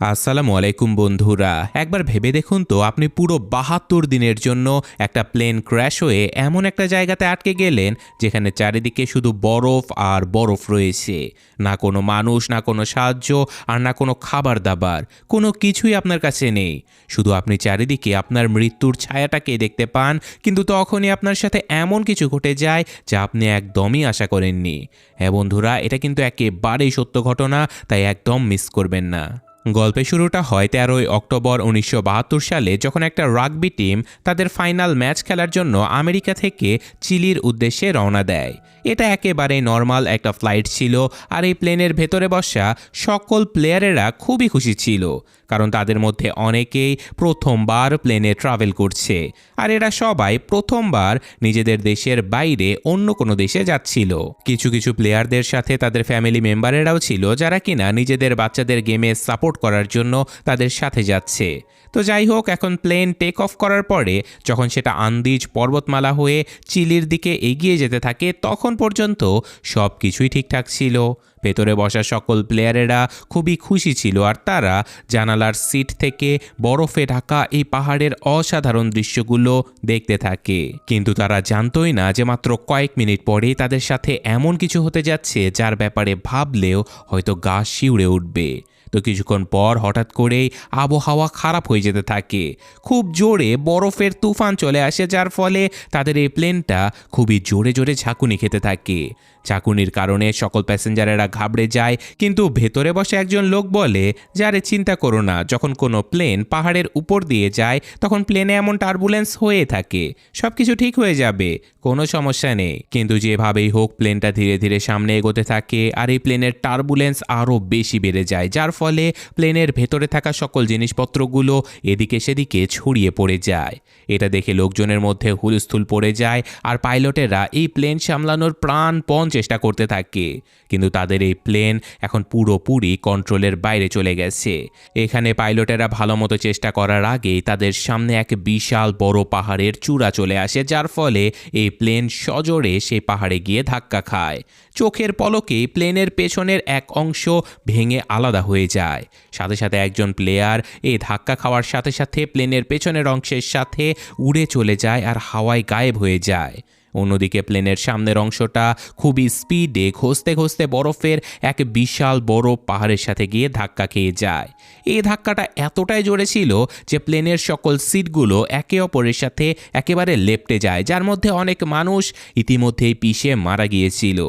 আসসালামু আলাইকুম বন্ধুরা, একবার ভেবে দেখুন তো আপনি পুরো বাহাত্তর দিনের জন্য একটা প্লেন ক্র্যাশ হয়ে এমন একটা জায়গাতে আটকে গেলেন যেখানে চারিদিকে শুধু বরফ আর বরফ রয়েছে। না কোনো মানুষ, না কোনো সাহায্য আর না কোনো খাবার দাবার কোনো কিছুই আপনার কাছে নেই। শুধু আপনি চারিদিকে আপনার মৃত্যুর ছায়াটাকে দেখতে পান, কিন্তু তখনই আপনার সাথে এমন কিছু ঘটে যায় যা আপনি একদমই আশা করেননি। হ্যাঁ বন্ধুরা, এটা কিন্তু একেবারেই সত্য ঘটনা, তাই একদম মিস করবেন না। গল্পের শুরুটা হয় তেরোই অক্টোবর উনিশশো বাহাত্তর সালে যখন একটা রাগবি টিম তাদের ফাইনাল ম্যাচ খেলার জন্য আমেরিকা থেকে চিলির উদ্দেশ্যে রওনা দেয়। এটা একেবারে নর্মাল একটা ফ্লাইট ছিল আর এই প্লেনের ভেতরে বসা সকল প্লেয়ারেরা খুবই খুশি ছিল, কারণ তাদের মধ্যে অনেকেই প্রথমবার প্লেনে ট্রাভেল করছে আর এরা সবাই প্রথমবার নিজেদের দেশের বাইরে অন্য কোনো দেশে যাচ্ছিল। কিছু কিছু প্লেয়ারদের সাথে তাদের ফ্যামিলি মেম্বারেরাও ছিল যারা কিনা নিজেদের বাচ্চাদের গেমে সাপোর্ট করার জন্য তাদের সাথে যাচ্ছে। তো যাই হোক, এখন প্লেন টেক অফ করার পরে যখন সেটা আন্দিজ পর্বতমালা হয়ে চিলির দিকে এগিয়ে যেতে থাকে, তখন পর্যন্ত সব কিছুই ঠিকঠাক ছিল। ভেতরে বসা সকল প্লেয়ারেরা খুবই খুশি ছিল আর তারা জানালার সিট থেকে বরফে ঢাকা এই পাহাড়ের অসাধারণ দৃশ্যগুলো দেখতে থাকে। কিন্তু তারা জানতোই না যে মাত্র কয়েক মিনিট পরেই তাদের সাথে এমন কিছু হতে যাচ্ছে যার ব্যাপারে ভাবলেও হয়তো গা শিউড়ে উঠবে। তো কিছুক্ষণ পর হঠাৎ করেই আবহাওয়া খারাপ হয়ে যেতে থাকে। খুব জোরে বরফের তুফান চলে আসে, যার ফলে তাদের এই প্লেনটা খুবই জোরে জোরে ঝাঁকুনি খেতে থাকে। ঝাঁকুনির কারণে সকল প্যাসেঞ্জারেরা ঘাবড়ে যায়, কিন্তু ভেতরে বসে একজন লোক বলে, যারে চিন্তা করো না, যখন কোনো প্লেন পাহাড়ের উপর দিয়ে যায়, তখন প্লেনে এমন টার্বুলেন্স হয়ে থাকে। সব কিছু ঠিক হয়ে যাবে, কোনো সমস্যা নেই। কিন্তু যেভাবেই হোক, প্লেনটা ধীরে ধীরে সামনে এগোতে থাকে, আর এই প্লেনের টার্বুলেন্স আরও বেশি বেড়ে যায়, যার ফলে প্লেনের ভেতরে থাকা সকল জিনিসপত্রগুলো এদিকে সেদিকে ছড়িয়ে পড়ে যায়। এটা দেখে লোকজনের মধ্যে হুলস্থুল পড়ে যায়, আর পাইলটেরা এই প্লেন সামলানোর প্রাণপণ চেষ্টা করতে থাকে। কিন্তু তাদের এই প্লেন এখন পুরোপুরি কন্ট্রোলের বাইরে চলে গেছে। এখানে পাইলটেরা ভালো মতো চেষ্টা করার আগেই তাদের সামনে এক বিশাল বড় পাহাড়ের চূড়া চলে আসে, যার ফলে এই প্লেন সজোরে সেই পাহাড়ে গিয়ে ধাক্কা খায়। চোখের পলকে প্লেনের পেছনের এক অংশ ভেঙে আলাদা হয়ে যায়। সাথে সাথে একজন প্লেয়ার এই ধাক্কা খাওয়ার সাথে সাথে প্লেনের পেছনের অংশের সাথে উড়ে চলে যায় আর হাওয়ায় গায়েব হয়ে যায়। অন্যদিকে প্লেনের সামনের অংশটা খুবই স্পিডে ঘষতে ঘষতে বরফের এক বিশাল বড় পাহাড়ের সাথে গিয়ে ধাক্কা খেয়ে যায়। এই ধাক্কাটা এতটাই জোরে ছিল যে প্লেনের সকল সিটগুলো একে অপরের সাথে একেবারে লেপটে যায়, যার মধ্যে অনেক মানুষ ইতিমধ্যেই পিষে মারা গিয়েছিল।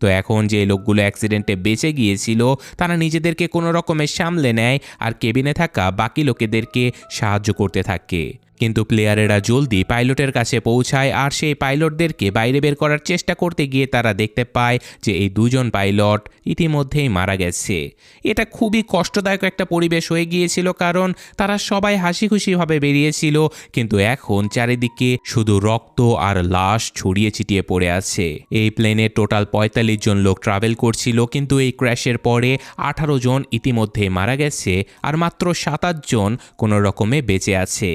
তো এখন যে লোকগুলো অ্যাক্সিডেন্টে বেঁচে গিয়েছিল, তারা নিজেদেরকে কোনো রকমের সামলে নেয় আর কেবিনে থাকা বাকি লোকেদেরকে সাহায্য করতে থাকে। কিন্তু প্লেয়ারেরা জলদি পাইলটের কাছে পৌঁছায় আর সেই পাইলটদেরকে বাইরে বের করার চেষ্টা করতে গিয়ে তারা দেখতে পায় যে এই দুজন পাইলট ইতিমধ্যেই মারা গেছে। এটা খুবই কষ্টদায়ক একটা পরিবেশ হয়ে গিয়েছিল কারণ তারা সবাই হাসি খুশিভাবে বেরিয়েছিল, কিন্তু এখন চারিদিকে শুধু রক্ত আর লাশ ছড়িয়ে ছিটিয়ে পড়ে আছে। এই প্লেনে টোটাল পঁয়তাল্লিশ জন লোক ট্রাভেল করছিল, কিন্তু এই ক্র্যাশের পরে আঠারো জন ইতিমধ্যে মারা গেছে আর মাত্র সাতাশ জন কোনো রকমে বেঁচে আছে।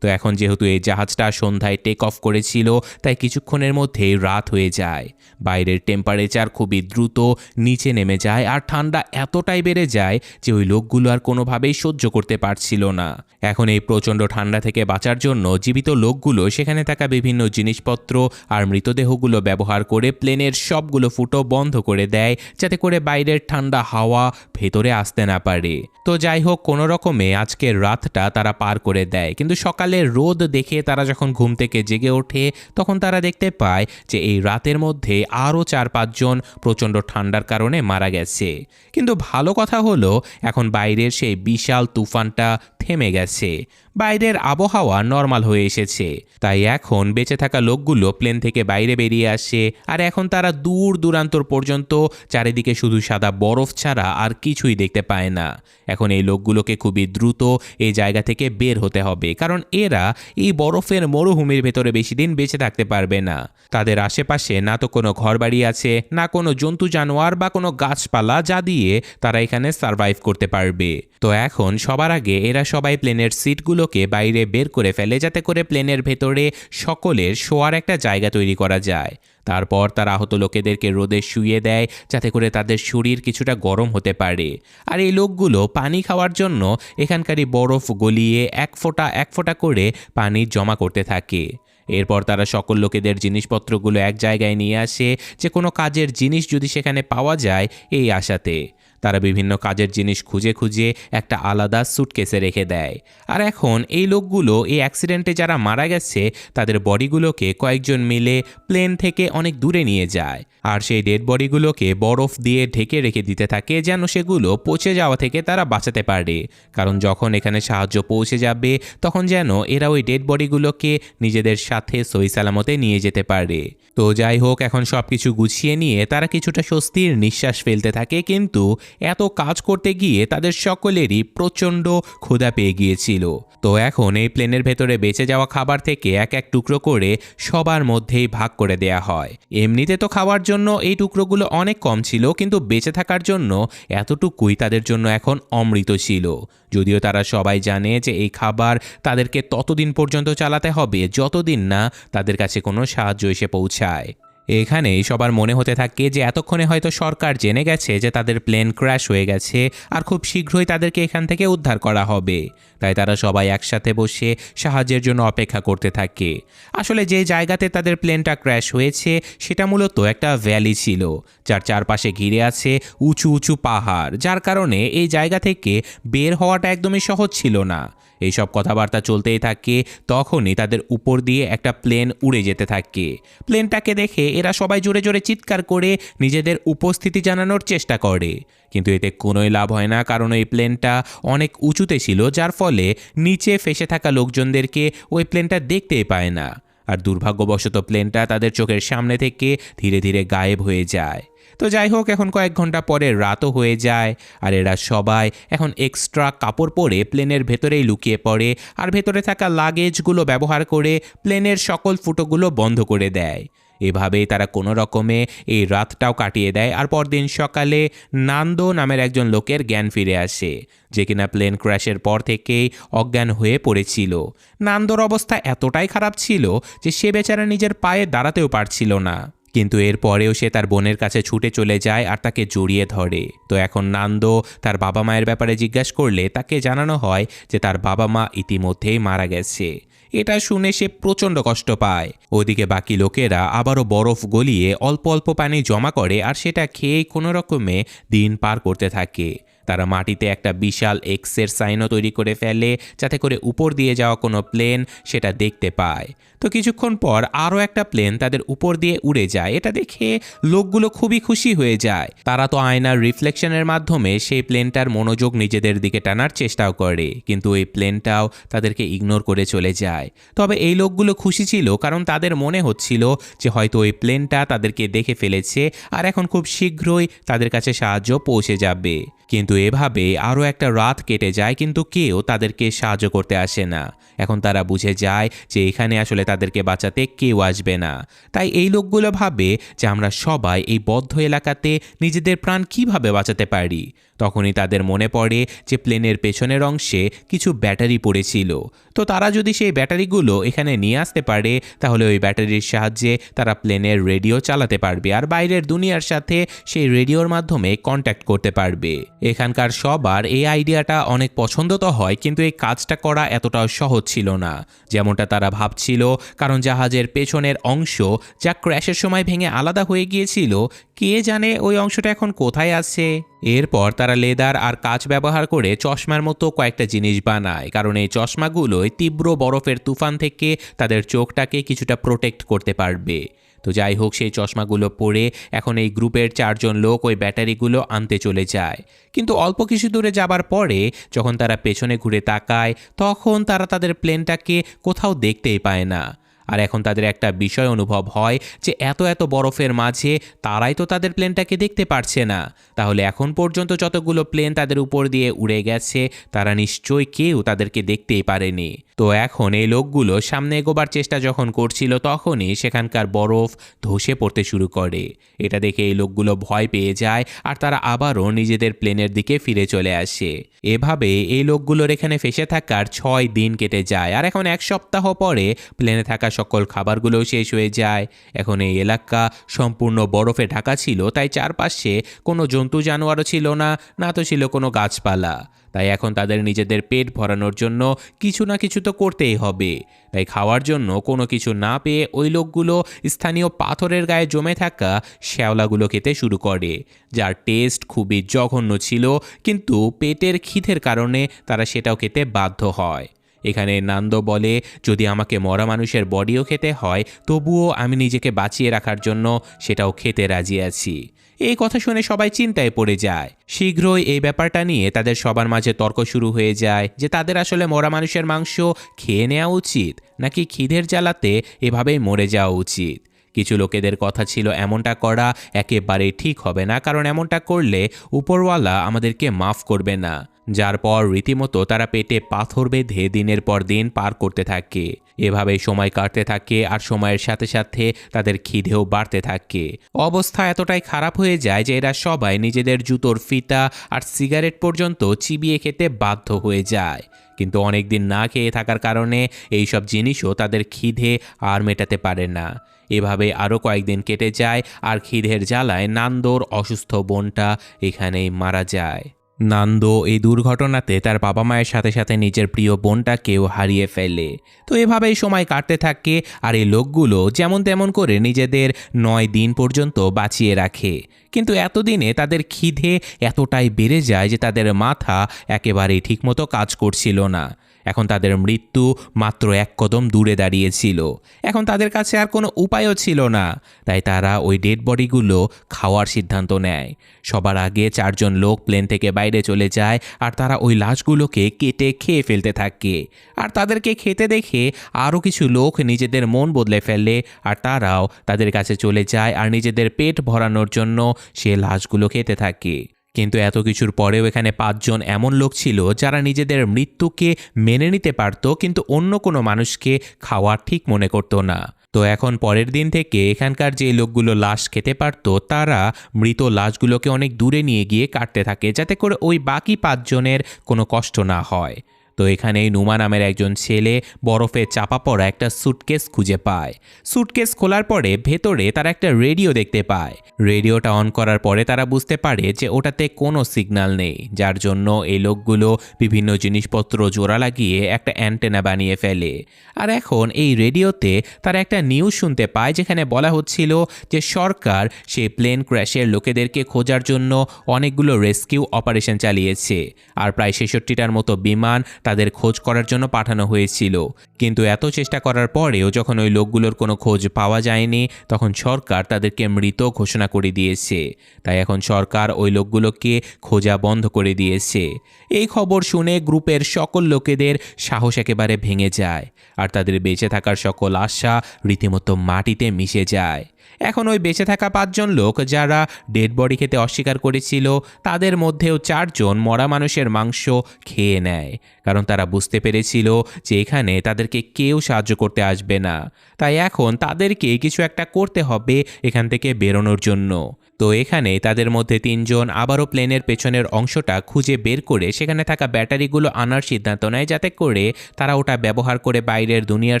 তো এখন যেহেতু এই জাহাজটা সন্ধ্যায় টেক অফ করেছিল, তাই কিছুক্ষণের মধ্যেই রাত হয়ে যায়। বাইরের টেম্পারেচার খুবই দ্রুত নিচে নেমে যায় আর ঠান্ডা এতটাই বেড়ে যায় যে ওই লোকগুলো আর কোনোভাবেই সহ্য করতে পারছিল না। এখন এই প্রচণ্ড ঠান্ডা থেকে বাঁচার জন্য জীবিত লোকগুলো সেখানে থাকা বিভিন্ন জিনিসপত্র আর মৃতদেহগুলো ব্যবহার করে প্লেনের সবগুলো ফুটো বন্ধ করে দেয়, যাতে করে বাইরের ঠান্ডা হাওয়া ভেতরে আসতে না পারে। তো যাই হোক, কোনো রকমে আজকের রাতটা তারা পার করে দেয়। কিন্তু সকালে রোদ দেখে তারা যখন ঘুম থেকে জেগে ওঠে, তখন তারা দেখতে পায় যে এই রাতের মধ্যে আরও চার পাঁচজন প্রচণ্ড ঠান্ডার কারণে মারা গেছে। কিন্তু ভালো কথা হলো, এখন বাইরের সেই বিশাল তুফানটা থেমে গেছে। বাইরের আবহাওয়া নর্মাল হয়ে এসেছে। তাই এখন বেঁচে থাকা লোকগুলো প্লেন থেকে বাইরে বেরিয়ে আসে আর এখন তারা দূর দূরান্তর পর্যন্ত চারিদিকে শুধু সাদা বরফ ছাড়া আর কিছুই দেখতে পায় না। এখন এই লোকগুলোকে খুবই দ্রুত এই জায়গা থেকে বের হতে হবে। কারণ এরা এই বরফের মরুভূমির ভেতরে বেশি দিন বেঁচে থাকতে পারবে না। তাদের আশেপাশে না তো কোনো ঘরবাড়ি আছে, না কোনো জন্তু জানোয়ার বা কোনো গাছপালা যা দিয়ে তারা এখানে সার্ভাইভ করতে পারবে। তো এখন সবার আগে এরা সবাই প্লেনের সিটগুলোকে ডেডগুলোকে বাইরে বের করে ফেলে যাতে করে প্লেনের ভেতরে সকলের শোয়ার একটা জায়গা তৈরি করা যায়। তারপর তার আহত লোকেদেরকে রোদে শুয়ে দেয় যাতে করে তাদের শরীর কিছুটা গরম হতে পারে। আর এই লোকগুলো পানি খাওয়ার জন্য এখানকারই বরফ গলিয়ে এক ফোঁটা এক ফোঁটা করে পানি জমা করতে থাকে। এরপর তারা সকল লোকেদের জিনিসপত্রগুলো এক জায়গায় নিয়ে আসে। যে কোনো কাজের জিনিস যদি সেখানে পাওয়া যায় এই আশাতে। তারা বিভিন্ন কাজের জিনিস খুঁজে খুঁজে একটা আলাদা সুটকেসে রেখে দেয়। আর এখন এই লোকগুলো এই অ্যাক্সিডেন্টে যারা মারা গেছে, তাদের বডিগুলোকে কয়েকজন মিলে প্লেন থেকে অনেক দূরে নিয়ে যায়। আর সেই ডেড বডিগুলোকে বরফ দিয়ে ঢেকে রেখে দিতে থাকে যেন সেগুলো পচে যাওয়া থেকে তারা বাঁচাতে পারে। কারণ যখন এখানে সাহায্য পৌঁছে যাবে, তখন যেন এরা ওই ডেড বডিগুলোকে নিজেদের সাথে সই সালামতে নিয়ে যেতে পারে। তো যাই হোক, এখন সব কিছু গুছিয়ে নিয়ে তারা কিছুটা স্বস্তির নিঃশ্বাস ফেলতে থাকে, কিন্তু এত কাজ করতে গিয়ে তাদের সকলেরই প্রচণ্ড ক্ষুধা পেয়ে গিয়েছিল। তো এখন এই প্লেনের ভেতরে বেঁচে যাওয়া খাবার থেকে এক এক টুকরো করে সবার মধ্যেই ভাগ করে দেয়া হয়। এমনিতে তো খাওয়ার জন্য এই টুকরোগুলো অনেক কম ছিল, কিন্তু বেঁচে থাকার জন্য এতটুকুই তাদের জন্য এখন অমৃত ছিল। যদিও তারা সবাই জানে যে এই খাবার তাদেরকে ততদিন পর্যন্ত চালাতে হবে, যতদিন না তাদের কাছে কোনো সাহায্য এসে পৌঁছায়। এখানেই সবার মনে হতে থাকে যে এতক্ষণে হয়তো সরকার জেনে গেছে যে তাদের প্লেন ক্র্যাশ হয়ে গেছে আর খুব শীঘ্রই তাদেরকে এখান থেকে উদ্ধার করা হবে। তাই তারা সবাই একসাথে বসে সাহায্যের জন্য অপেক্ষা করতে থাকে। আসলে যে জায়গাতে তাদের প্লেনটা ক্র্যাশ হয়েছে, সেটা মূলত একটা ভ্যালি ছিল, যার চারপাশে ঘিরে আছে উঁচু উঁচু পাহাড়, যার কারণে এই জায়গা থেকে বের হওয়াটা একদমই সহজ ছিল না। এইসব কথাবার্তা চলতেই থাকে, তখনই তাদের উপর দিয়ে একটা প্লেন উড়ে যেতে থাকে। প্লেনটাকে দেখে এরা সবাই জোরে জোরে চিৎকার করে নিজেদের উপস্থিতি জানানোর চেষ্টা করে। কিন্তু এতে কোনোই লাভ হয় না, কারণ ওই প্লেনটা অনেক উঁচুতে ছিল, যার ফলে নিচে ফেসে থাকা লোকজনদেরকে ওই প্লেনটা দেখতেই পায় না। আর দুর্ভাগ্যবশত প্লেনটা তাদের চোখের সামনে থেকে ধীরে ধীরে গায়েব হয়ে যায়। তো যাই হোক, এখন কয়েক ঘণ্টা পরে রাতও হয়ে যায়, আর এরা সবাই এখন এক্সট্রা কাপড় পরে প্লেনের ভেতরেই লুকিয়ে পড়ে, আর ভেতরে থাকা লাগেজগুলো ব্যবহার করে প্লেনের সকল ফুটোগুলো বন্ধ করে দেয়। এভাবেই তারা কোনো রকমে এই রাতটাও কাটিয়ে দেয় আর পরদিন সকালে নান্দো নামের একজন লোকের জ্ঞান ফিরে আসে, যে কিনা প্লেন ক্র্যাশের পর থেকেই অজ্ঞান হয়ে পড়েছিল। নান্দোর অবস্থা এতটাই খারাপ ছিল যে সে বেচারা নিজের পায়ে দাঁড়াতেও পারছিল না। কিন্তু এর পরেও সে তার বোনের কাছে ছুটে চলে যায় আর তাকে জড়িয়ে ধরে। তো এখন নান্দো তার বাবা মায়ের ব্যাপারে জিজ্ঞাসা করলে তাকে জানানো হয় যে তার বাবা মা ইতিমধ্যেই মারা গেছে। এটা শুনে সে প্রচণ্ড কষ্ট পায়। ওদিকে বাকি লোকেরা আবারও বরফ গলিয়ে অল্প অল্প পানি জমা করে আর সেটা খেয়ে কোনো রকমে দিন পার করতে থাকে। তারা মাটিতে একটা বিশাল এক্সের সাইনও তৈরি করে ফেলে, যাতে করে উপর দিয়ে যাওয়া কোনো প্লেন সেটা দেখতে পায়। তো কিছুক্ষণ পর আরও একটা প্লেন তাদের উপর দিয়ে উড়ে যায়। এটা দেখে লোকগুলো খুবই খুশি হয়ে যায়। তারা তো আয়নার রিফ্লেকশনের মাধ্যমে সেই প্লেনটার মনোযোগ নিজেদের দিকে টানার চেষ্টাও করে, কিন্তু এই প্লেনটাও তাদেরকে ইগনোর করে চলে যায়। তবে এই লোকগুলো খুশি ছিল, কারণ তাদের মনে হচ্ছিল যে হয়তো ওই প্লেনটা তাদেরকে দেখে ফেলেছে, আর এখন খুব শীঘ্রই তাদের কাছে সাহায্য পৌঁছে যাবে। কিন্তু এভাবে আরও একটা রাত কেটে যায়, কিন্তু কেউ তাদেরকে সাহায্য করতে আসে না। এখন তারা বুঝে যায় যে এখানে আসলে তাদেরকে বাঁচাতে কেউ আসবে না। তাই এই লোকগুলো ভাবে যে আমরা সবাই এই বদ্ধ এলাকাতে নিজেদের প্রাণ কীভাবে বাঁচাতে পারি। তখনই তাদের মনে পড়ে যে প্লেনের পেছনের অংশে কিছু ব্যাটারি পড়েছিল। তো তারা যদি সেই ব্যাটারিগুলো এখানে নিয়ে আসতে পারে, তাহলে ওই ব্যাটারির সাহায্যে তারা প্লেনের রেডিও চালাতে পারবে আর বাইরের দুনিয়ার সাথে সেই রেডিওর মাধ্যমে কন্ট্যাক্ট করতে পারবে। এখানকার সবার এই আইডিয়াটা অনেক পছন্দ তো হয়, কিন্তু এই কাজটা করা এতটাও সহজ ছিল না। যেমনটা তারা ভাবছিল, কারণ জাহাজের পেছনের অংশ যা ক্র্যাশের সময় ভেঙে আলাদা হয়ে গিয়েছিল, কে জানে ওই অংশটা এখন কোথায় আছে? এরপর তারা লেদার আর কাঁচ ব্যবহার করে চশমার মতো কয়েকটা জিনিস বানায়, কারণ এই চশমাগুলোই তীব্র বরফের তুফান থেকে তাদের চোখটাকে কিছুটা প্রোটেক্ট করতে পারবে। তো যাই হোক, সেই চশমাগুলো পরে এখন এই গ্রুপের চারজন লোক ওই ব্যাটারিগুলো আনতে চলে যায়। কিন্তু অল্প কিছু দূরে যাবার পরে যখন তারা পেছনে ঘুরে তাকায়, তখন তারা তাদের প্লেনটাকে কোথাও দেখতেই পায় না। আর এখন তাদের একটা বিষয় অনুভব হয় যে এত এত বরফের মাঝে তারাই তো তাদের প্লেনটাকে দেখতে পারছে না। তাহলে এখন পর্যন্ত যতগুলো প্লেন তাদের উপর দিয়ে উড়ে গেছে, তারা নিশ্চয়ই কেউ তাদেরকে দেখতেই পারেনি। তো এখন এই লোকগুলো সামনে এগোবার চেষ্টা যখন করছিল তখনই সেখানকার বরফ ধসে পড়তে শুরু করে। এটা দেখে এই লোকগুলো ভয় পেয়ে যায় আর তারা আবারও নিজেদের প্লেনের দিকে ফিরে চলে আসে। এভাবে এই লোকগুলোর এখানে ফেসে থাকার ছয় দিন কেটে যায়। আর এখন এক সপ্তাহ পরে প্লেনে থাকা সকল খাবারগুলোও শেষ হয়ে যায়। এখন এই এলাকা সম্পূর্ণ বরফে ঢাকা ছিল, তাই চারপাশে কোনো জন্তু জানোয়ারও ছিল না না তো ছিল কোনো গাছপালা। তাই এখন তাদের নিজেদের পেট ভরানোর জন্য কিছু না কিছু তো করতেই হবে। তাই খাওয়ার জন্য কোনো কিছু না পেয়ে ওই লোকগুলো স্থানীয় পাথরের গায়ে জমে থাকা শ্যাওলাগুলো খেতে শুরু করে, যার টেস্ট খুবই জঘন্য ছিল, কিন্তু পেটের খিদের কারণে তারা সেটাও খেতে বাধ্য হয়। এখানে নান্দ বলে, যদি আমাকে মরা মানুষের বডিও খেতে হয়, তবুও আমি নিজেকে বাঁচিয়ে রাখার জন্য সেটাও খেতে রাজি আছি। এই কথা শুনে সবাই চিন্তায় পড়ে যায়। শীঘ্রই এই ব্যাপারটা নিয়ে তাদের সবার মাঝে তর্ক শুরু হয়ে যায় যে তাদের আসলে মরা মানুষের মাংস খেয়ে নেওয়া উচিত, নাকি খিদের জ্বালাতে এভাবেই মরে যাওয়া উচিত। কিছু লোকেদের কথা ছিল এমনটা করা একেবারেই ঠিক হবে না, কারণ এমনটা করলে উপরওয়ালা আমাদেরকে মাফ করবে না। যার পর রীতিমতো তারা পেটে পাথর বেঁধে দিনের পর দিন পার করতে থাকে। এভাবে সময় কাটতে থাকে আর সময়ের সাথে সাথে তাদের খিদেও বাড়তে থাকে। অবস্থা এতটাই খারাপ হয়ে যায় যে এরা সবাই নিজেদের জুতোর ফিতা আর সিগারেট পর্যন্ত চিবিয়ে খেতে বাধ্য হয়ে যায়। কিন্তু অনেক দিন না খেয়ে থাকার কারণে এই সব জিনিসও তাদের খিদে আর মেটাতে পারে না। এভাবে আরও কয়েকদিন কেটে যায় আর খিদের জ্বালায় নান্দোর অসুস্থ বোনটা এখানেই মারা যায়। নান্দো এই দুর্ঘটনাতে তার বাবা মায়ের সাথে সাথে নিজের প্রিয় বোনটাকেও হারিয়ে ফেলে। তো এভাবেই সময় কাটতে থাকে আর এই লোকগুলো যেমন তেমন করে নিজেদের নয় দিন পর্যন্ত বাঁচিয়ে রাখে। কিন্তু এতদিনে তাদের খিদে এতটাই বেড়ে যায় যে তাদের মাথা একেবারেই ঠিকমতো কাজ করছিল না। এখন তাদের মৃত্যু মাত্র এক কদম দূরে দাঁড়িয়েছিল। এখন তাদের কাছে আর কোনো উপায়ও ছিল না। তাই তারা ওই ডেড বডিগুলো খাওয়ার সিদ্ধান্ত নেয়। সবার আগে চারজন লোক প্লেন থেকে বাইরে চলে যায় আর তারা ওই লাশগুলোকে কেটে খেয়ে ফেলতে থাকে। আর তাদেরকে খেতে দেখে আরও কিছু লোক নিজেদের মন বদলে ফেলে আর তারাও তাদের কাছে চলে যায় আর নিজেদের পেট ভরানোর জন্য সে লাশগুলো খেতে থাকে। কিন্তু এত কিছুর পরেও এখানে পাঁচজন এমন লোক ছিল যারা নিজেদের মৃত্যুকে মেনে নিতে পারত, কিন্তু অন্য কোনো মানুষকে খাওয়া ঠিক মনে করত না। তো এখন পরের দিন থেকে এখানকার যে লোকগুলো লাশ খেতে পারত, তারা মৃত লাশগুলোকে অনেক দূরে নিয়ে গিয়ে কাটতে থাকে, যাতে করে ওই বাকি পাঁচজনের কোনো কষ্ট না হয়। তো এখানেই নুমা নামের একজন ছেলে বরফে চাপা পড়া একটা সুটকেস খুঁজে পায়। সুটকেস খোলার পরে ভেতরে তারা একটা রেডিও দেখতে পায়। রেডিওটা অন করার পরে তারা বুঝতে পারে যে ওটাতে কোনো সিগন্যাল নেই, যার জন্য এই লোকগুলো বিভিন্ন জিনিসপত্র জোড়া লাগিয়ে একটা অ্যান্টেনা বানিয়ে ফেলে। আর এখন এই রেডিওতে তারা একটা নিউজ শুনতে পায়, যেখানে বলা হচ্ছিল যে সরকার সেই প্লেন ক্র্যাশের লোকেদেরকে খোঁজার জন্য অনেকগুলো রেস্কিউ অপারেশন চালিয়েছে। আর প্রায় ছেষট্টিটার মতো বিমান তাদের খোঁজ করার জন্য পাঠানো হয়েছিল। কিন্তু এত চেষ্টা করার পরেও যখন ওই লোকগুলোর কোনো খোঁজ পাওয়া যায়নি, তখন সরকার তাদেরকে মৃত ঘোষণা করে দিয়েছে। তাই এখন সরকার ওই লোকগুলোকে খোঁজা বন্ধ করে দিয়েছে। এই খবর শুনে গ্রুপের সকল লোকেদের সাহস একেবারে ভেঙে যায়। আর তাদের বেঁচে থাকার সকল আশা রীতিমতো মাটিতে মিশে যায়। এখন ওই বেঁচে থাকা পাঁচজন লোক যারা ডেড বডি খেতে অস্বীকার করেছিল, তাদের মধ্যেও চারজন মরা মানুষের মাংস খেয়ে নেয়। কারণ তারা বুঝতে পেরেছিল যে এখানে তাদেরকে কেউ সাহায্য করতে আসবে না। তাই এখন তাদেরকে কিছু একটা করতে হবে এখান থেকে বেরোনোর জন্য। তো এখানে তাদের মধ্যে তিনজন আবারও প্লেনের পেছনের অংশটা খুঁজে বের করে সেখানে থাকা ব্যাটারিগুলো আনার সিদ্ধান্ত নেয় যাতে করে তারা ওটা ব্যবহার করে বাইরের দুনিয়ার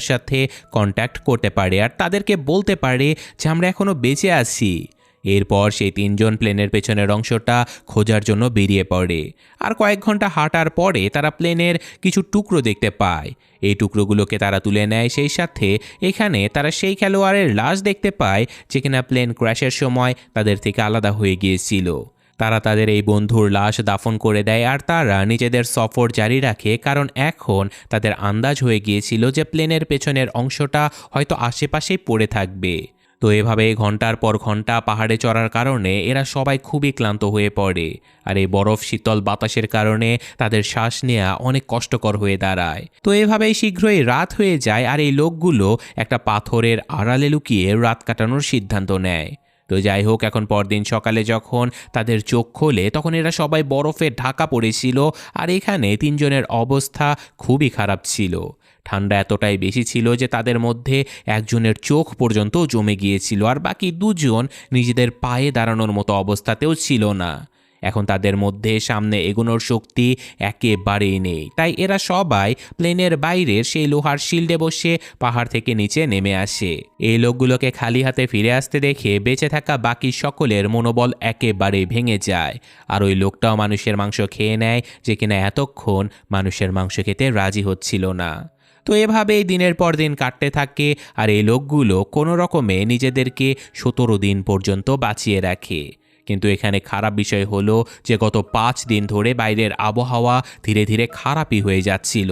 সাথে কন্ট্যাক্ট করতে পারে। আর তাদেরকে বলতে পারে যে, আমরা এখনও বেঁচে আছি। এরপর সেই তিনজন প্লেনের পেছনের অংশটা খোঁজার জন্য বেরিয়ে পড়ে। আর কয়েক ঘণ্টা হাঁটার পরে তারা প্লেনের কিছু টুকরো দেখতে পায়। এই টুকরোগুলোকে তারা তুলে নেয় সেই সাথে এখানে তারা সেই খেলোয়াড়ের লাশ দেখতে পায় যে প্লেন ক্র্যাশের সময় তাদের থেকে আলাদা হয়ে গিয়েছিল। তারা তাদের এই বন্ধুর লাশ দাফন করে দেয় আর তারা নিজেদের সফর জারি রাখে, কারণ এখন তাদের আন্দাজ হয়ে গিয়েছিল যে প্লেনের পেছনের অংশটা হয়তো আশেপাশেই পড়ে থাকবে। তো এভাবে ঘণ্টার পর ঘণ্টা পাহাড়ে চড়ার কারণে এরা সবাই খুবই ক্লান্ত হয়ে পড়ে। আর এই বরফ শীতল বাতাসের কারণে তাদের শ্বাস নেওয়া অনেক কষ্টকর হয়ে দাঁড়ায়। তো এভাবেই শীঘ্রই রাত হয়ে যায় আর এই লোকগুলো একটা পাথরের আড়ালে লুকিয়ে রাত কাটানোর সিদ্ধান্ত নেয়। তো যাই হোক, এখন পরদিন সকালে যখন তাদের চোখ খোলে, তখন এরা সবাই বরফে ঢাকা পড়েছিল আর এখানে তিনজনের অবস্থা খুবই খারাপ ছিল। ঠান্ডা এতটাই বেশি ছিল যে তাদের মধ্যে একজনের চোখ পর্যন্ত জমে গিয়েছিল আর বাকি দুজন নিজেদের পায়ে দাঁড়ানোর মতো অবস্থাতেও ছিল না। এখন তাদের মধ্যে সামনে এগোনোর শক্তি একেবারেই নেই। তাই এরা সবাই প্লেনের বাইরের সেই লোহার শিল্ডে বসে পাহাড় থেকে নিচে নেমে আসে। এই লোকগুলোকে খালি হাতে ফিরে আসতে দেখে বেঁচে থাকা বাকি সকলের মনোবল একেবারে ভেঙে যায়। আর ওই লোকটাও মানুষের মাংস খেয়ে নেয় যে কিনা এতক্ষণ মানুষের মাংস খেতে রাজি হচ্ছিল না। তো এভাবেই দিনের পর দিন কাটতে থাকে, আর এই লোকগুলো কোনো রকমে নিজেদেরকে সতেরো দিন পর্যন্ত বাঁচিয়ে রাখে। কিন্তু এখানে খারাপ বিষয় হলো যে গত পাঁচ দিন ধরে বাইরের আবহাওয়া ধীরে ধীরে খারাপই হয়ে যাচ্ছিল।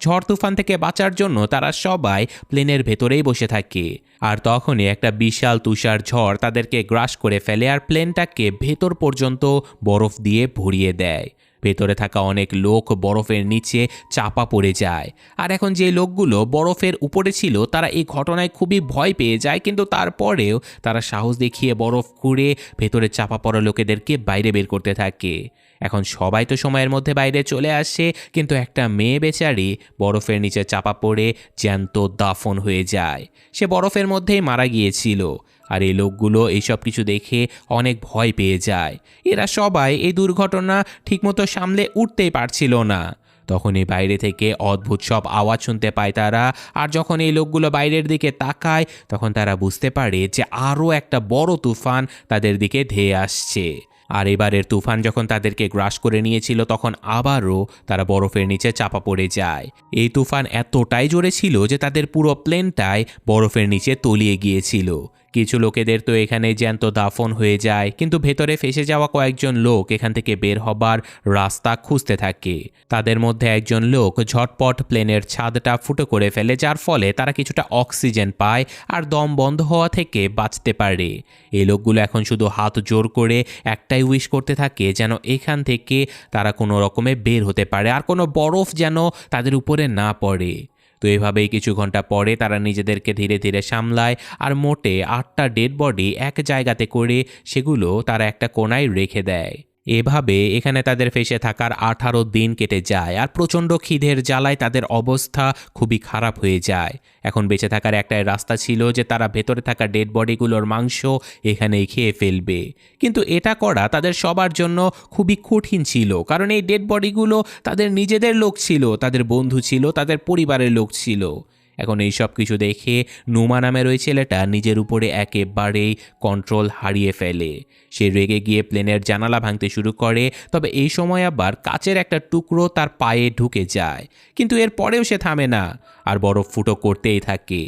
ঝড় তুফান থেকে বাঁচার জন্য তারা সবাই প্লেনের ভেতরেই বসে থাকে। আর তখনই একটা বিশাল তুষার ঝড় তাদেরকে গ্রাস করে ফেলে আর প্লেনটাকে ভেতর পর্যন্ত বরফ দিয়ে ভরিয়ে দেয়। ভেতরে থাকা অনেক লোক বরফের নিচে চাপা পড়ে যায়। আর এখন যে লোকগুলো বরফের উপরে ছিল, তারা এই ঘটনায় খুবই ভয় পেয়ে যায়, কিন্তু তারপরেও তারা সাহস দেখিয়ে বরফ খুঁড়ে ভেতরে চাপা পড়া লোকেদেরকে বাইরে বের করতে থাকে। এখন সবাই তো সময়ের মধ্যে বাইরে চলে আসে, কিন্তু একটা মেয়ে বেচারি বরফের নিচে চাপা পড়ে জ্যান্ত দাফন হয়ে যায়। সে বরফের মধ্যেই মারা গিয়েছিল। আর এই লোকগুলো এইসব কিছু দেখে অনেক ভয় পেয়ে যায়। এরা সবাই এই দুর্ঘটনা ঠিকমতো সামলে উঠতেই পারছিল না। তখনই বাইরে থেকে অদ্ভুত সব আওয়াজ শুনতে পায় তারা, আর যখন এই লোকগুলো বাইরের দিকে তাকায়, তখন তারা বুঝতে পারে যে আরও একটা বড় তুফান তাদের দিকে ধেয়ে আসছে। আর এবারের তুফান যখন তাদেরকে গ্রাস করে নিয়েছিল, তখন আবারও তারা বরফের নিচে চাপা পড়ে যায়। এই তুফান এতটাই জোরে ছিল যে তাদের পুরো প্লেনটাই বরফের নিচে তলিয়ে গিয়েছিল। কিছু লোকেদের তো এখানে জ্যান্ত দাফন হয়ে যায়, কিন্তু ভেতরে ফেসে যাওয়া কয়েকজন লোক এখান থেকে বের হবার রাস্তা খুঁজতে থাকে। তাদের মধ্যে একজন লোক ঝটপট প্লেনের ছাদটা ফুটো করে ফেলে, যার ফলে তারা কিছুটা অক্সিজেন পায় আর দম বন্ধ হওয়া থেকে বাঁচতে পারে। এই লোকগুলো এখন শুধু হাত জোর করে একটাই উইশ করতে থাকে যেন এখান থেকে তারা কোনো রকমে বের হতে পারে আর কোনো বরফ যেন তাদের উপরে না পড়ে। তো এভাবেই কিছু ঘণ্টা পরে তারা নিজেদেরকে ধীরে ধীরে সামলায় আর মোটে আটটা ডেড বডি এক জায়গাতে করে সেগুলো তারা একটা কোনায় রেখে দেয়। এভাবে এখানে তাদের ফেসে থাকার আঠারো দিন কেটে যায় আর প্রচণ্ড খিদের জ্বালায় তাদের অবস্থা খুবই খারাপ হয়ে যায়। এখন বেঁচে থাকার একটাই রাস্তা ছিল যে তারা ভেতরে থাকা ডেড বডিগুলোর মাংস এখানেই খেয়ে ফেলবে। কিন্তু এটা করা তাদের সবার জন্য খুবই কঠিন ছিল কারণ এই ডেড বডিগুলো তাদের নিজেদের লোক ছিল, তাদের বন্ধু ছিল, তাদের পরিবারের লোক ছিল। এখন এই সব কিছু দেখে নুমা নামের ওই ছেলেটা নিজের উপরে একেবারেই কন্ট্রোল হারিয়ে ফেলে। সে রেগে গিয়ে প্লেনের জানালা ভাঙতে শুরু করে, তবে এই সময় আবার কাচের একটা টুকরো তার পায়ে ঢুকে যায়। কিন্তু এর পরেও সে থামে না, আর বরফ ফুটো করতেই থাকে।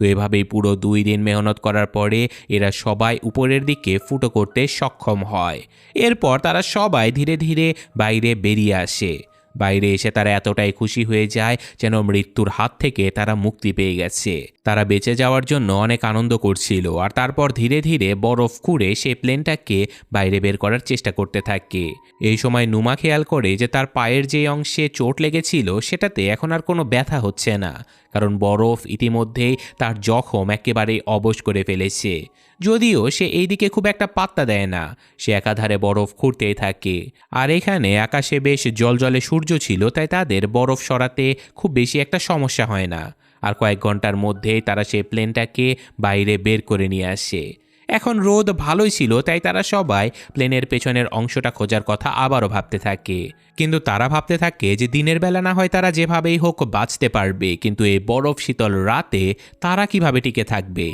তো এভাবেই পুরো দুই দিন মেহনত করার পরে এরা সবাই উপরের দিকে ফুটো করতে সক্ষম হয়। এরপর তারা সবাই ধীরে ধীরে বাইরে বেরিয়ে আসে। বাইরে এসে তারা এতটাই খুশি হয়ে যায় যেন মৃত্যুর হাত থেকে তারা মুক্তি পেয়ে গেছে। তারা বেঁচে যাওয়ার জন্য অনেক আনন্দ করছিল আর তারপর ধীরে ধীরে বরফ কুড়ে সে প্লেনটাকে বাইরে বের করার চেষ্টা করতে থাকে। এই সময় নুমা খেয়াল করে যে তার পায়ের যে অংশে চোট লেগেছিল সেটাতে এখন আর কোনো ব্যথা হচ্ছে না। কারণ বরফ ইতিমধ্যেই তার জখম একেবারে অবশ করে ফেলেছে। যদিও সে এই দিকে খুব একটা পাত্তা দেয় না, সে একাধারে বরফ খুঁড়তেই থাকে। আর এখানে আকাশে বেশ জলজলে সূর্য ছিল, তাই তাদের বরফ সরাতে খুব বেশি একটা সমস্যা হয় না। আর কয়েক ঘণ্টার মধ্যেই তারা সে প্লেনটাকে বাইরে বের করে নিয়ে আসে। এখন রোদ ভালোই ছিল, তাই তারা সবাই প্লেনের পেছনের অংশটা খোঁজার কথা আবারও ভাবতে থাকে। কিন্তু তারা ভাবতে থাকে যে দিনের বেলা না হয় তারা যেভাবেই হোক বাঁচতে পারবে, কিন্তু এই বরফ শীতল রাতে তারা কীভাবে টিকে থাকবে?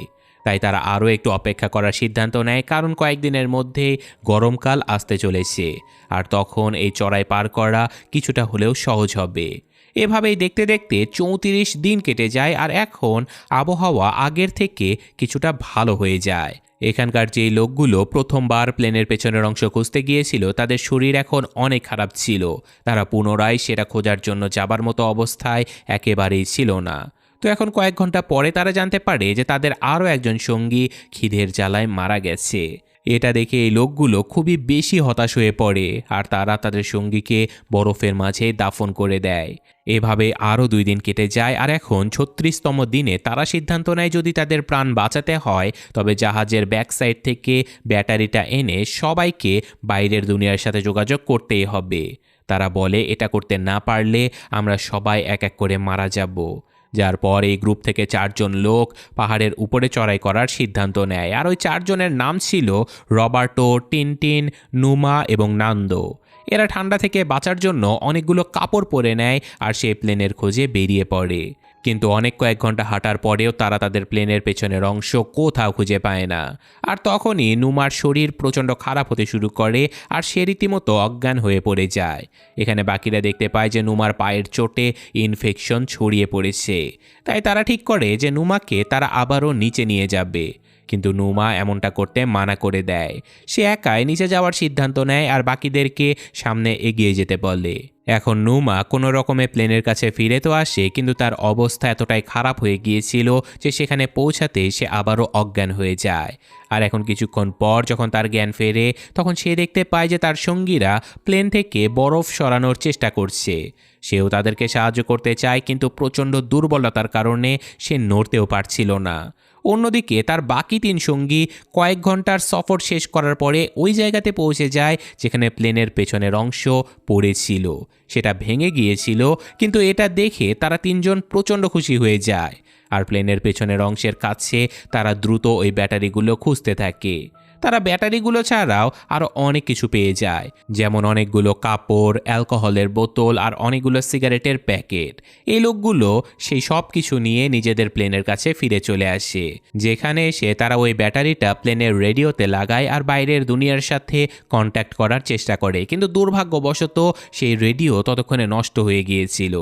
তাই তারা আরও একটু অপেক্ষা করার সিদ্ধান্ত নেয়, কারণ কয়েকদিনের মধ্যে গরমকাল আসতে চলেছে। আর তখন এই চড়াই পার করা কিছুটা হলেও সহজ হবে। এভাবেই দেখতে দেখতে চৌত্রিশ দিন কেটে যায়, আর এখন আবহাওয়া আগের থেকে কিছুটা ভালো হয়ে যায়। এখানকার যেই লোকগুলো প্রথমবার প্লেনের পেছনের অংশ খুঁজতে গিয়েছিল, তাদের শরীর এখন অনেক খারাপ ছিল। তারা পুনরায় সেটা খোঁজার জন্য যাবার মতো অবস্থায় একেবারেই ছিল না। তো এখন কয়েক ঘণ্টা পরে তারা জানতে পারে যে তাদের আরও একজন সঙ্গী খিদের জ্বালায় মারা গেছে। এটা দেখে এই লোকগুলো খুবই বেশি হতাশ হয়ে পড়ে আর তারা তাদের সঙ্গীকে বরফের মাঝে দাফন করে দেয়। এভাবে আরও দুই দিন কেটে যায় আর এখন ছত্রিশতম দিনে তারা সিদ্ধান্ত নেয় যদি তাদের প্রাণ বাঁচাতে হয়, তবে জাহাজের ব্যাক সাইড থেকে ব্যাটারিটা এনে সবাইকে বাইরের দুনিয়ার সাথে যোগাযোগ করতেই হবে। তারা বলে, এটা করতে না পারলে আমরা সবাই এক এক করে মারা যাব। যার পর এই গ্রুপ থেকে চারজন লোক পাহাড়ের উপরে চড়াই করার সিদ্ধান্ত নেয়। আর ওই চারজনের নাম ছিল রবার্টো, টিনটিন, নুমা এবং নান্দো। এরা ঠান্ডা থেকে বাঁচার জন্য অনেকগুলো কাপড় পরে নেয় আর সে প্লেনের খোঁজে বেরিয়ে পড়ে। কিন্তু অনেক কয়েক ঘণ্টা হাঁটার পরেও তারা তাদের প্লেনের পেছনের অংশ কোথাও খুঁজে পায় না। আর তখনই নুমার শরীর প্রচণ্ড খারাপ হতে শুরু করে আর সে রীতিমতো অজ্ঞান হয়ে পড়ে যায়। এখানে বাকিরা দেখতে পায় যে নুমার পায়ের চোটে ইনফেকশন ছড়িয়ে পড়েছে। তাই তারা ঠিক করে যে নুমাকে তারা আবারও নিচে নিয়ে যাবে। কিন্তু নুমা এমনটা করতে মানা করে দেয়। সে একাই নিচে যাওয়ার সিদ্ধান্ত নেয় আর বাকিদেরকে সামনে এগিয়ে যেতে বলে। এখন নুমা কোনো রকমে প্লেনের কাছে ফিরে তো আসে, কিন্তু তার অবস্থা এতটাই খারাপ হয়ে গিয়েছিল যে সেখানে পৌঁছাতে সে আবারও অজ্ঞান হয়ে যায়। আর এখন কিছুক্ষণ পর যখন তার জ্ঞান ফেরে, তখন সে দেখতে পায় যে তার সঙ্গীরা প্লেন থেকে বরফ সরানোর চেষ্টা করছে। সেও তাদেরকে সাহায্য করতে চায়, কিন্তু প্রচণ্ড দুর্বলতার কারণে সে নড়তেও পারছিল না। অন্যদিকে তার বাকি তিন সঙ্গী কয়েক ঘণ্টার সফর শেষ করার পরে ওই জায়গাতে পৌঁছে যায় যেখানে প্লেনের পেছনের অংশ পড়েছিল। সেটা ভেঙে গিয়েছিল, কিন্তু এটা দেখে তারা তিনজন প্রচণ্ড খুশি হয়ে যায়। আর প্লেনের পেছনের অংশের কাছে তারা দ্রুত ওই ব্যাটারিগুলো খুঁজতে থাকে। তারা ব্যাটারিগুলো ছাড়াও আরও অনেক কিছু পেয়ে যায়। যেমন অনেকগুলো কাপড়, অ্যালকোহলের বোতল আর অনেকগুলো সিগারেটের প্যাকেট। এই লোকগুলো সেই সব কিছু নিয়ে নিজেদের প্লেনের কাছে ফিরে চলে আসে, যেখানে এসে তারা ওই ব্যাটারিটা প্লেনের রেডিওতে লাগায় আর বাইরের দুনিয়ার সাথে কন্ট্যাক্ট করার চেষ্টা করে। কিন্তু দুর্ভাগ্যবশত সেই রেডিও ততক্ষণে নষ্ট হয়ে গিয়েছিল।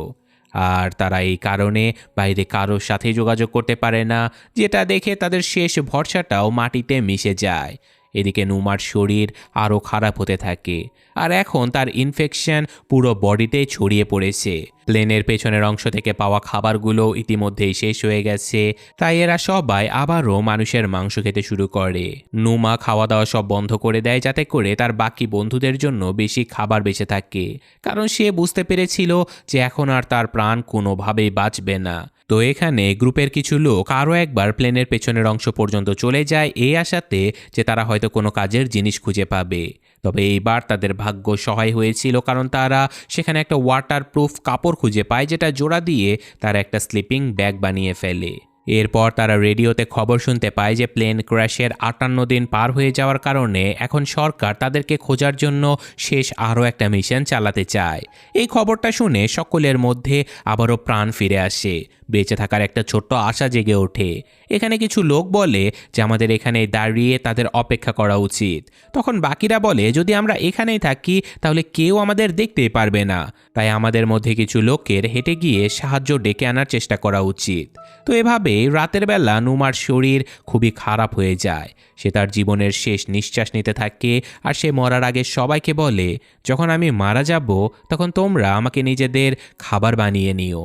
আর তারা এই কারণে বাইরে কারোর সাথে যোগাযোগ করতে পারে না, যেটা দেখে তাদের শেষ ভরসাটাও মাটিতে মিশে যায়। এদিকে নুমার শরীর আরও খারাপ হতে থাকে। আর এখন তার ইনফেকশন পুরো বডিতে ছড়িয়ে পড়েছে। প্লেনের পেছনের অংশ থেকে পাওয়া খাবারগুলো ইতিমধ্যেই শেষ হয়ে গেছে। তাই এরা সবাই আবারও মানুষের মাংস খেতে শুরু করে। নুমা খাওয়া দাওয়া সব বন্ধ করে দেয় যাতে করে তার বাকি বন্ধুদের জন্য বেশি খাবার বেঁচে থাকে। কারণ সে বুঝতে পেরেছিল যে এখন আর তার প্রাণ কোনোভাবেই বাঁচবে না। তো এখানে গ্রুপের কিছু লোক আরও একবার প্লেনের পেছনের অংশ পর্যন্ত চলে যায় এই আশাতে যে তারা হয়তো কোনো কাজের জিনিস খুঁজে পাবে। তবে এইবার তাদের ভাগ্য সহায় হয়েছিল কারণ তারা সেখানে একটা ওয়াটার প্রুফ কাপড় খুঁজে পায় যেটা জোড়া দিয়ে তারা একটা স্লিপিং ব্যাগ বানিয়ে ফেলে। এরপর তারা রেডিওতে খবর শুনতে পায় যে প্লেন ক্র্যাশের আটান্ন দিন পার হয়ে যাওয়ার কারণে এখন সরকার তাদেরকে খোঁজার জন্য শেষ আরও একটা মিশন চালাতে চায়। এই খবরটা শুনে সকলের মধ্যে আবারও প্রাণ ফিরে আসে। বেঁচে থাকার একটা ছোট্ট আশা জেগে ওঠে। এখানে কিছু লোক বলে যে আমাদের এখানে দাঁড়িয়ে তাদের অপেক্ষা করা উচিত। তখন বাকিরা বলে, যদি আমরা এখানেই থাকি, তাহলে কেউ আমাদের দেখতেই পারবে না। তাই আমাদের মধ্যে কিছু লোকের হেঁটে গিয়ে সাহায্য ডেকে আনার চেষ্টা করা উচিত। তো এভাবে রাতের বেলা নুমার শরীর খুবই খারাপ হয়ে যায়। সে তার জীবনের শেষ নিঃশ্বাস নিতে থাকে আর সে মরার আগে সবাইকে বলে, যখন আমি মারা যাব, তখন তোমরা আমাকে নিজেদের খাবার বানিয়ে নিও।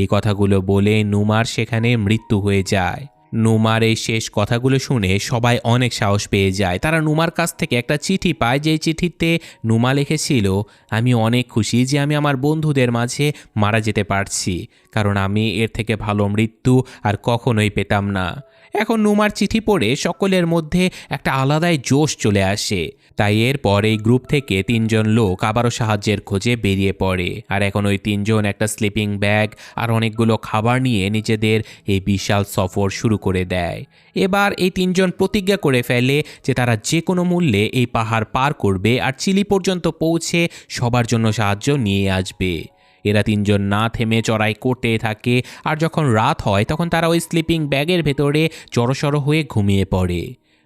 এই কথাগুলো বলে নুমার সেখানে মৃত্যু হয়ে যায়। নুমার এই শেষ কথাগুলো শুনে সবাই অনেক সাহস পেয়ে যায়। তারা নুমার কাছ থেকে একটা চিঠি পায় যে চিঠিতে নুমা লিখেছিল, আমি অনেক খুশি যে আমি আমার বন্ধুদের মাঝে মারা যেতে পারছি, কারণ আমি এর থেকে ভালো মৃত্যু আর কখনোই পেতাম না। এখন নুমার চিঠি পড়ে সকলের মধ্যে একটা আলাদাই জোশ চলে আসে। তাই এরপর এই গ্রুপ থেকে তিনজন লোক আবারও সাহায্যের খোঁজে বেরিয়ে পড়ে। আর এখন ওই তিনজন একটা স্লিপিং ব্যাগ আর অনেকগুলো খাবার নিয়ে নিজেদের এই বিশাল সফর শুরু করে দেয়। এবার এই তিনজন প্রতিজ্ঞা করে ফেলে যে তারা যে কোনো মূল্যে এই পাহাড় পার করবে আর চিলি পর্যন্ত পৌঁছে সবার জন্য সাহায্য নিয়ে আসবে। এরা তিনজন না থেমে চড়াই করতে থাকে আর যখন রাত হয় তখন তারা ওই স্লিপিং ব্যাগের ভেতরে জড়সড় হয়ে ঘুমিয়ে পড়ে।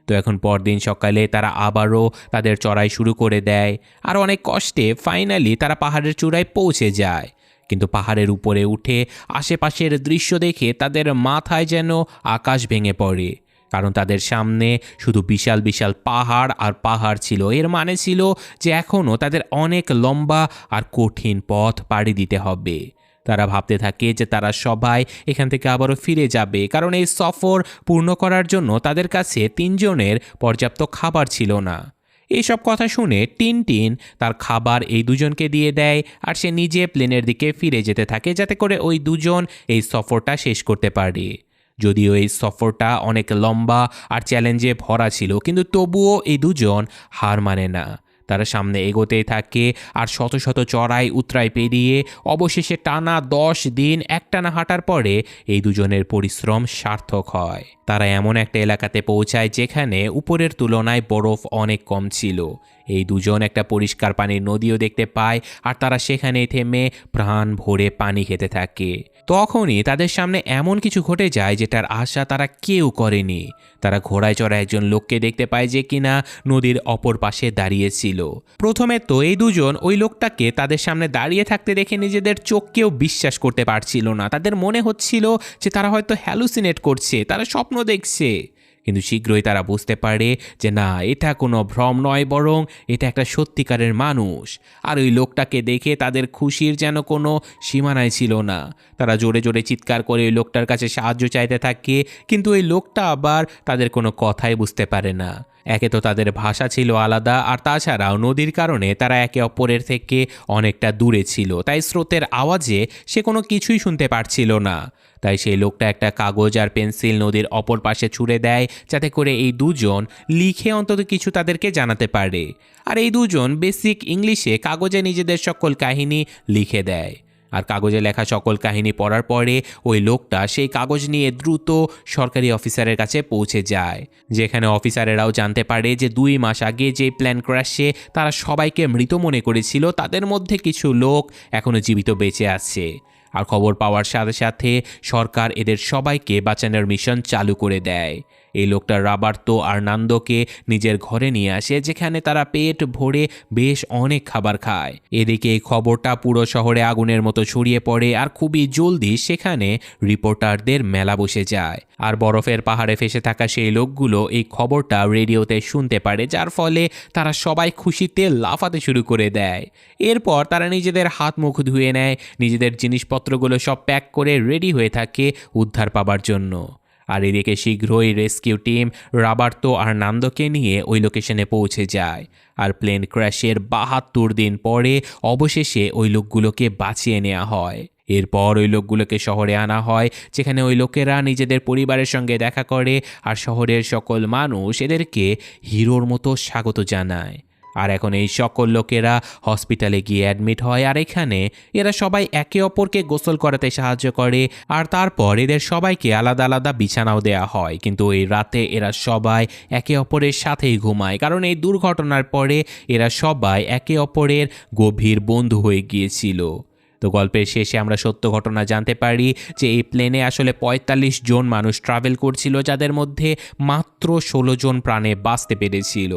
তো এখন পরদিন সকালে তারা আবারও তাদের চড়াই শুরু করে দেয়। আর অনেক কষ্টে ফাইনালি তারা পাহাড়ের চূড়ায় পৌঁছে যায়। কিন্তু পাহাড়ের উপরে উঠে আশেপাশের দৃশ্য দেখে তাদের মাথায় যেন আকাশ ভেঙে পড়ে। কারণ তাদের সামনে শুধু বিশাল বিশাল পাহাড় আর পাহাড় ছিল। এর মানে ছিল যে এখনও তাদের অনেক লম্বা আর কঠিন পথ পাড়ি দিতে হবে। তারা ভাবতে থাকে যে তারা সবাই এখান থেকে আবারও ফিরে যাবে। কারণ এই সফর পূর্ণ করার জন্য তাদের কাছে তিনজনের পর্যাপ্ত খাবার ছিল না। এইসব কথা শুনে টিন টিন তার খাবার এই দুজনকে দিয়ে দেয় আর সে নিজে প্লেনের দিকে ফিরে যেতে থাকে যাতে করে ওই দুজন এই সফরটা শেষ করতে পারে। যদিও এই সফরটা অনেক লম্বা আর চ্যালেঞ্জে ভরা ছিল, কিন্তু তবুও এই দুজন হার মানে না। তারা সামনে এগোতেই থাকে আর শত শত চড়াই উতরাই পেরিয়ে অবশেষে টানা দশ দিন একটানা হাঁটার পরে এই দুজনের পরিশ্রম সার্থক হয়। তারা এমন একটা এলাকাতে পৌঁছায় যেখানে উপরের তুলনায় বরফ অনেক কম ছিল। এই দুজন একটা পরিষ্কার পানির নদীও দেখতে পায়, আর তারা সেখানে থেমে প্রাণ ভরে পানি খেতে থাকে। তখনই তাদের সামনে এমন কিছু ঘটে যায় যেটার আশা তারা কেউ করেনি। তারা ঘোড়ায় চড়া একজন লোককে দেখতে পায় যে কিনা নদীর অপর পাশে দাঁড়িয়েছিল। প্রথমে তো এই দুজন ওই লোকটাকে তাদের সামনে দাঁড়িয়ে থাকতে দেখে নিজেদের চোখকেও বিশ্বাস করতে পারছিল না। তাদের মনে হচ্ছিল যে তারা হয়তো হ্যালুসিনেট করছে, তারা স্বপ্ন দেখছে। কিন্তু শীঘ্রই তারা বুঝতে পারে যে না, এটা কোনো ভ্রম নয় বরং এটা একটা সত্যিকারের মানুষ। আর ওই লোকটাকে দেখে তাদের খুশির যেন কোনো সীমানায় ছিল না। তারা জোরে জোরে চিৎকার করে ওই লোকটার কাছে সাহায্য চাইতে থাকে, কিন্তু ওই লোকটা আবার তাদের কোনো কথাই বুঝতে পারে না। একে তো তাদের ভাষা ছিল আলাদা, আর তাছাড়াও নদীর কারণে তারা একে অপরের থেকে অনেকটা দূরে ছিল, তাই স্রোতের আওয়াজে সে কোনো কিছুই শুনতে পারছিল না। তাই সেই লোকটা একটা কাগজ আর পেন্সিল নদীর অপর পাশে ছুঁড়ে দেয়, যাতে করে এই দুজন লিখে অন্তত কিছু তাদেরকে জানাতে পারে। আর এই দুজন বেসিক ইংলিশে কাগজে নিজেদের সকল কাহিনী লিখে দেয়। আর কাগজে লেখা সকল কাহিনী পড়ার পরে ওই লোকটা সেই কাগজ নিয়ে দ্রুত সরকারি অফিসারের কাছে পৌঁছে যায়। যেখানে অফিসারেরাও জানতে পারে যে দুই মাস আগে যে প্ল্যান ক্র্যাশে তারা সবাইকে মৃত মনে করেছিল, তাদের মধ্যে কিছু লোক এখনও জীবিত বেঁচে আছে। আর খবর পাওয়ার সাথে সাথে সরকার এদের সবাইকে বাঁচানোর মিশন চালু করে দেয়। এই লোকটা রাবার্তো আর নান্দোকে নিজের ঘরে নিয়ে আসে, যেখানে তারা পেট ভরে বেশ অনেক খাবার খায়। এদিকে এই খবরটা পুরো শহরে আগুনের মতো ছড়িয়ে পড়ে আর খুবই জলদি সেখানে রিপোর্টারদের মেলা বসে যায়। আর বরফের পাহাড়ে ফেসে থাকা সেই লোকগুলো এই খবরটা রেডিওতে শুনতে পারে, যার ফলে তারা সবাই খুশিতে লাফাতে শুরু করে দেয়। এরপর তারা নিজেদের হাত মুখ ধুয়ে নেয়, নিজেদের জিনিসপত্রগুলো সব প্যাক করে রেডি হয়ে থাকে উদ্ধার পাবার জন্য। আর এদিকে শীঘ্রই রেস্কিউ টিম রাবার্তো আর নান্দকে নিয়ে ওই লোকেশনে পৌঁছে যায়। আর প্লেন ক্র্যাশের বাহাত্তর দিন পরে অবশেষে ওই লোকগুলোকে বাঁচিয়ে নেওয়া হয়। এরপর ওই লোকগুলোকে শহরে আনা হয়, যেখানে ওই লোকেরা নিজেদের পরিবারের সঙ্গে দেখা করে আর শহরের সকল মানুষ এদেরকে হিরোর মতো স্বাগত জানায়। আর এখন এই সকল লোকেরা হসপিটালে গিয়ে অ্যাডমিট হয়, আর এখানে এরা সবাই একে অপরকে গোসল করাতে সাহায্য করে, আর তারপর এদের সবাইকে আলাদা আলাদা বিছানাও দেয়া হয়। কিন্তু এই রাতে এরা সবাই একে অপরের সাথেই ঘুমায়, কারণ এই দুর্ঘটনার পরে এরা সবাই একে অপরের গভীর বন্ধু হয়ে গিয়েছিল। তো গল্পের শেষে আমরা সত্য ঘটনা জানতে পারি যে এই প্লেনে আসলে ৪৫ জন মানুষ ট্রাভেল করছিল, যাদের মধ্যে মাত্র ষোলো জন প্রাণে বাঁচতে পেরেছিল।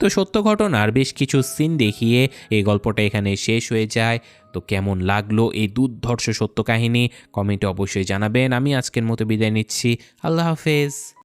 তো সত্য ঘটনার বেশ কিছু সিন দেখিয়ে এই গল্পটা এখানে শেষ হয়ে যায়। তো কেমন লাগল এই দুর্ধর্ষ সত্য কাহিনী? কমেন্টে অবশ্যই জানাবেন। আমি আজকের মতো বিদায় নিচ্ছি। আল্লাহ হাফেজ।